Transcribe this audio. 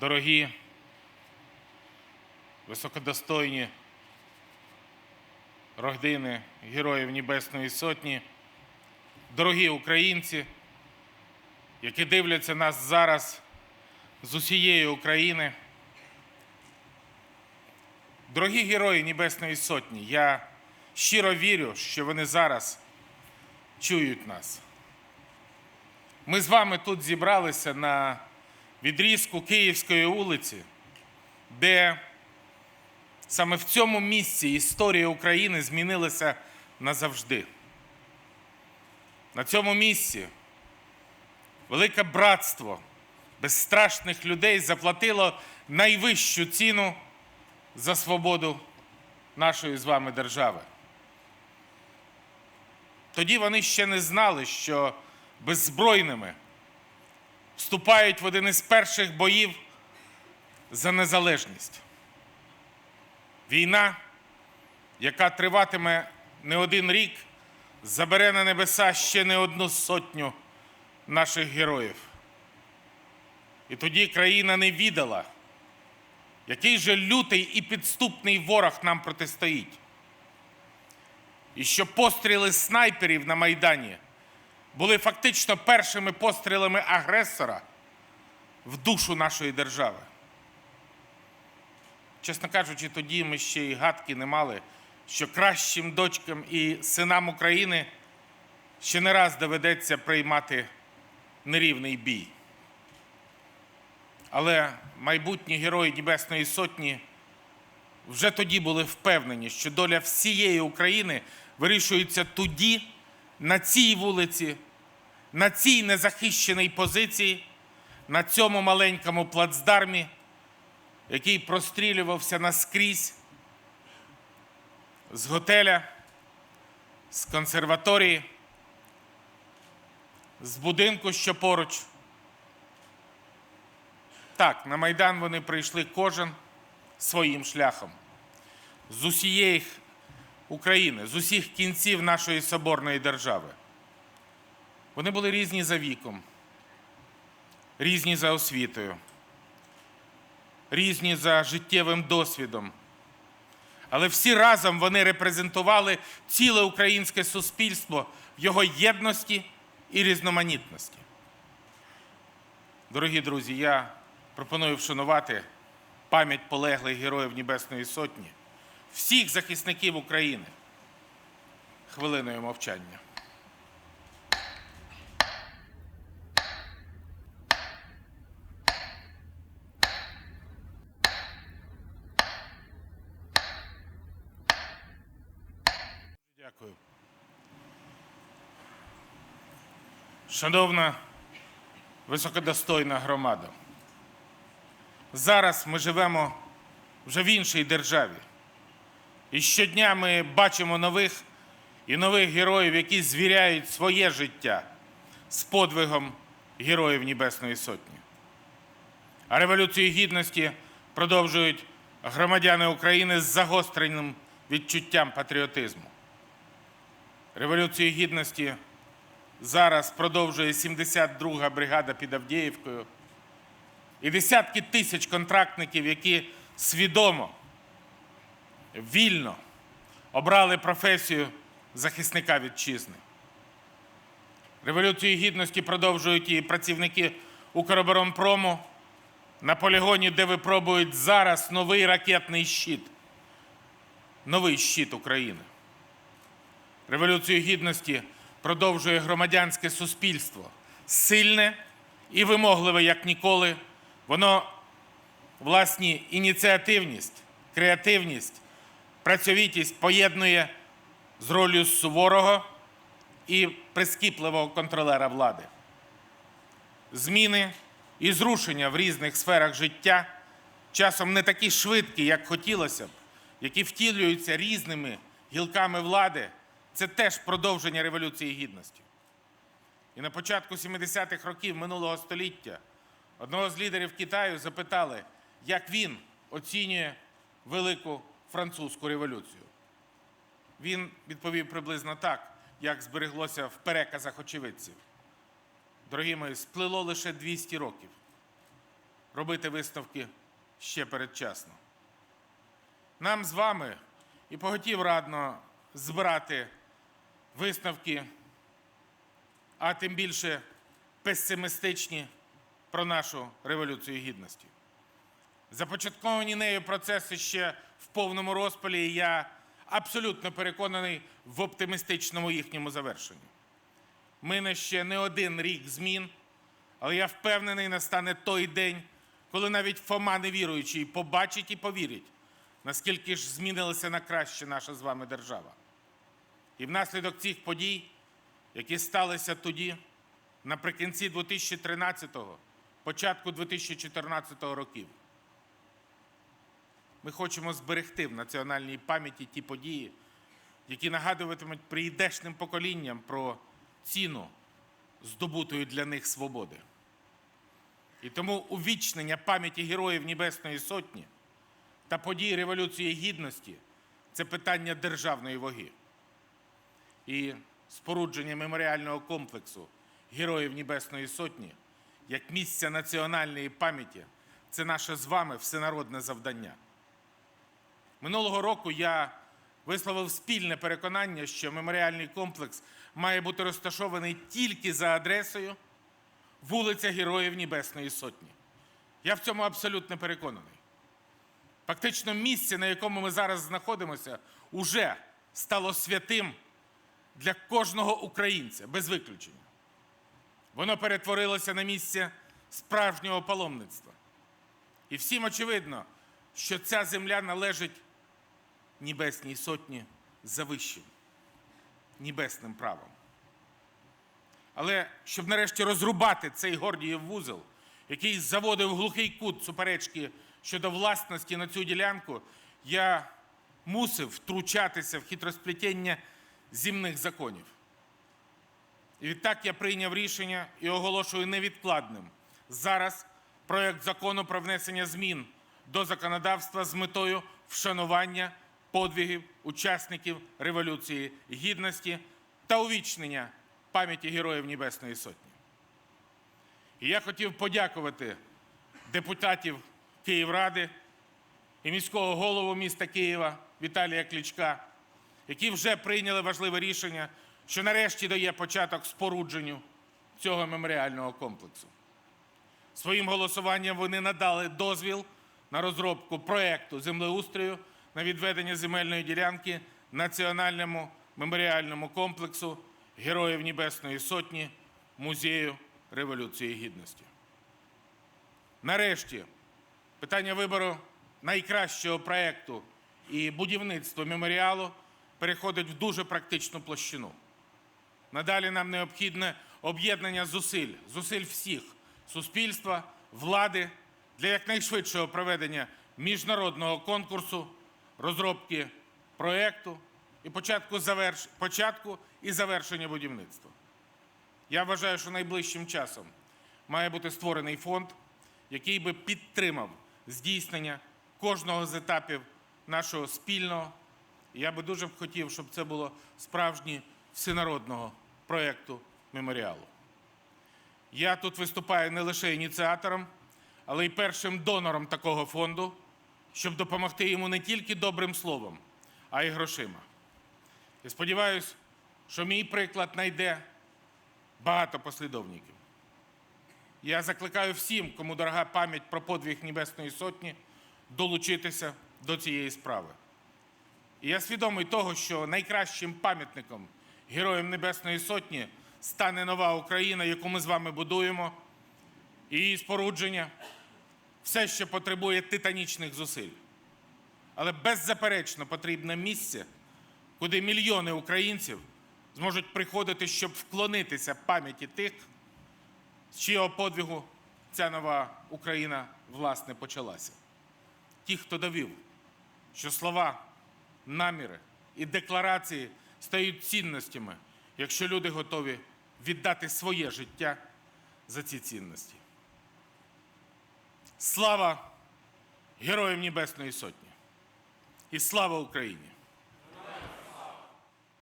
дорогі, високодостойні родини Героїв Небесної Сотні, дорогі українці, які дивляться нас зараз з усієї України. Дорогі герої Небесної Сотні, я щиро вірю, що вони зараз чують нас. Ми з вами тут зібралися на відрізку Київської вулиці, де саме в цьому місці історія України змінилася назавжди. На цьому місці велике братство безстрашних людей заплатило найвищу ціну за свободу нашої з вами держави. Тоді вони ще не знали, що беззбройними вступають в один із перших боїв за незалежність. Війна, яка триватиме не один рік, забере на небеса ще не одну сотню наших героїв. І тоді країна не відала, який же лютий і підступний ворог нам протистоїть. І що постріли снайперів на Майдані були фактично першими пострілами агресора в душу нашої держави. Чесно кажучи, тоді ми ще й гадки не мали, що кращим дочкам і синам України ще не раз доведеться приймати нерівний бій. Але майбутні герої Небесної Сотні вже тоді були впевнені, що доля всієї України вирішується тоді, на цій вулиці, на цій незахищеній позиції, на цьому маленькому плацдармі, який прострілювався наскрізь з готеля, з консерваторії, з будинку, що поруч. Так, на Майдан вони прийшли кожен своїм шляхом. З усієї України, з усіх кінців нашої соборної держави. Вони були різні за віком, різні за освітою, різні за життєвим досвідом. Але всі разом вони репрезентували ціле українське суспільство в його єдності і різноманітності. Дорогі друзі, я пропоную вшанувати пам'ять полеглих героїв Небесної Сотні, всіх захисників України хвилиною мовчання. Дякую. Шановна високодостойна громада. Зараз ми живемо вже в іншій державі. І щодня ми бачимо нових і нових героїв, які звіряють своє життя з подвигом героїв Небесної Сотні. А Революцію Гідності продовжують громадяни України з загостреним відчуттям патріотизму. Революцію Гідності зараз продовжує 72-га бригада під Авдіївкою і десятки тисяч контрактників, які свідомо, вільно обрали професію захисника вітчизни. Революцію Гідності продовжують і працівники Укроборонпрому на полігоні, де випробують зараз новий ракетний щит, новий щит України. Революцію Гідності продовжує громадянське суспільство, сильне і вимогливе, як ніколи. Воно власні ініціативність, креативність, працьовітість поєднує з ролью суворого і прискіпливого контролера влади. Зміни і зрушення в різних сферах життя часом не такі швидкі, як хотілося б, які втілюються різними гілками влади. Це теж продовження Революції Гідності. І на початку 70-х років минулого століття одного з лідерів Китаю запитали, як він оцінює велику французьку революцію. Він відповів приблизно так, як збереглося в переказах очевидців. Дорогі мої, сплило лише 200 років. робити висновки ще передчасно. Нам з вами і поготів радно збирати висновки, а тим більше песимістичні про нашу революцію гідності. Започатковані нею процеси ще в повному розпалі, і я абсолютно переконаний в оптимістичному їхньому завершенні. Мине ще не один рік змін, але я впевнений, настане той день, коли навіть Фома невіруючий побачить і повірить, наскільки ж змінилася на краще наша з вами держава. І внаслідок цих подій, які сталися тоді, наприкінці 2013-го, початку 2014 років, ми хочемо зберегти в національній пам'яті ті події, які нагадуватимуть прийдешним поколінням про ціну здобутої для них свободи. І тому увічнення пам'яті Героїв Небесної Сотні та подій Революції Гідності це питання державної ваги. І спорудження меморіального комплексу Героїв Небесної Сотні як місця національної пам'яті це наше з вами всенародне завдання. Минулого року я висловив спільне переконання, що меморіальний комплекс має бути розташований тільки за адресою вулиця Героїв Небесної Сотні. Я в цьому абсолютно переконаний. Фактично, місце, на якому ми зараз знаходимося, уже стало святим для кожного українця без виключення. Воно перетворилося на місце справжнього паломництва. І всім очевидно, що ця земля належить Небесній Сотні за вищим небесним правом. Але щоб нарешті розрубати цей Гордіїв вузол, який заводив глухий кут суперечки щодо власності на цю ділянку, я мусив втручатися в хитросплетіння зімних законів. І відтак я прийняв рішення і оголошую невідкладним зараз проект закону про внесення змін до законодавства з метою вшанування подвигів учасників Революції Гідності та увічнення пам'яті Героїв Небесної Сотні. І я хотів подякувати депутатів Київради і міського голову міста Києва Віталія Кличка, які вже прийняли важливе рішення, що нарешті дає початок спорудженню цього меморіального комплексу. Своїм голосуванням вони надали дозвіл на розробку проекту землеустрою на відведення земельної ділянки Національному меморіальному комплексу Героїв Небесної Сотні Музею Революції Гідності. Нарешті питання вибору найкращого проекту і будівництва меморіалу переходить в дуже практичну площину. Надалі нам необхідне об'єднання зусиль, зусиль всіх суспільства, влади для якнайшвидшого проведення міжнародного конкурсу, розробки проєкту і початку, заверш... початку і завершення будівництва. Я вважаю, що найближчим часом має бути створений фонд, який би підтримав здійснення кожного з етапів нашого спільного. Я би дуже хотів, щоб це було справжнє всенародного проєкту меморіалу. Я тут виступаю не лише ініціатором, але й першим донором такого фонду, щоб допомогти йому не тільки добрим словом, а й грошима. І сподіваюся, що мій приклад знайде багато послідовників. Я закликаю всім, кому дорога пам'ять про подвиг Небесної Сотні, долучитися до цієї справи. І я свідомий того, що найкращим пам'ятником Героям Небесної Сотні стане нова Україна, яку ми з вами будуємо, і її спорудження все ще потребує титанічних зусиль. Але беззаперечно потрібне місце, куди мільйони українців зможуть приходити, щоб вклонитися пам'яті тих, з чиєго подвигу ця нова Україна власне почалася. Ті, хто довів, що слова, наміри і декларації стають цінностями, якщо люди готові віддати своє життя за ці цінності. Слава Героям Небесної Сотні! І слава Україні!